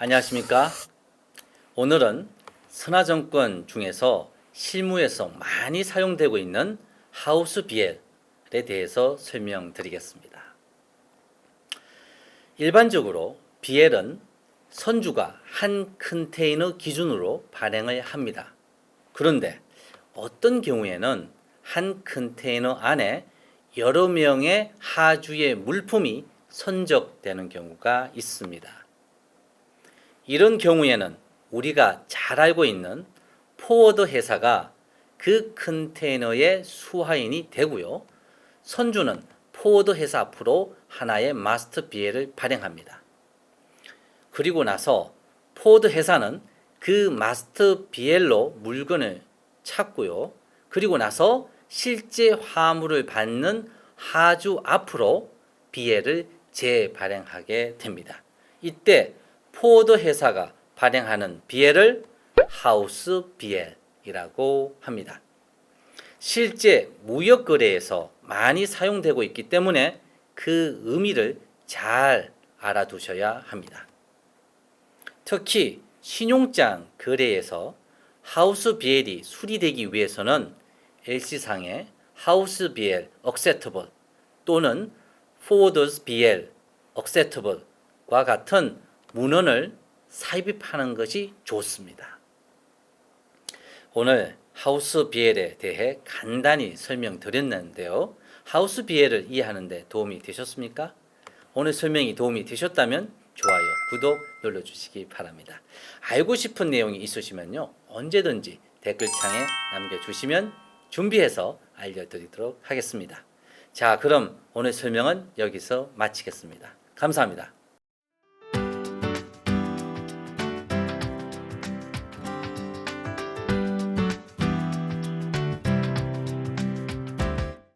안녕하십니까? 오늘은 선화정권 중에서 실무에서 많이 사용되고 있는 하우스 비엘에 대해서 설명드리겠습니다. 일반적으로 비엘은 선주가 한 컨테이너 기준으로 발행을 합니다. 그런데 어떤 경우에는 한 컨테이너 안에 여러 명의 하주의 물품이 선적되는 경우가 있습니다. 이런 경우에는 우리가 잘 알고 있는 포워드 회사가 그 컨테이너의 수하인이 되고요. 선주는 포워드 회사 앞으로 하나의 마스터 비엘을 발행합니다. 그리고 나서 포워드 회사는 그 마스터 비엘로 물건을 찾고요. 그리고 나서 실제 화물을 받는 하주 앞으로 비엘을 재발행하게 됩니다. 이때 포워드 회사가 발행하는 비엘을 하우스 비엘이라고 합니다. 실제 무역 거래에서 많이 사용되고 있기 때문에 그 의미를 잘 알아두셔야 합니다. 특히 신용장 거래에서 하우스 비엘이 수리되기 위해서는 LC상의 하우스 비엘 acceptable 또는 forwarders 비엘 acceptable과 같은 문헌을 삽입하는 것이 좋습니다. 오늘 하우스 비엘에 대해 간단히 설명드렸는데요. 하우스 비엘을 이해하는데 도움이 되셨습니까? 오늘 설명이 도움이 되셨다면 좋아요, 구독 눌러주시기 바랍니다. 알고 싶은 내용이 있으시면요. 언제든지 댓글창에 남겨주시면 준비해서 알려드리도록 하겠습니다. 자, 그럼 오늘 설명은 여기서 마치겠습니다. 감사합니다.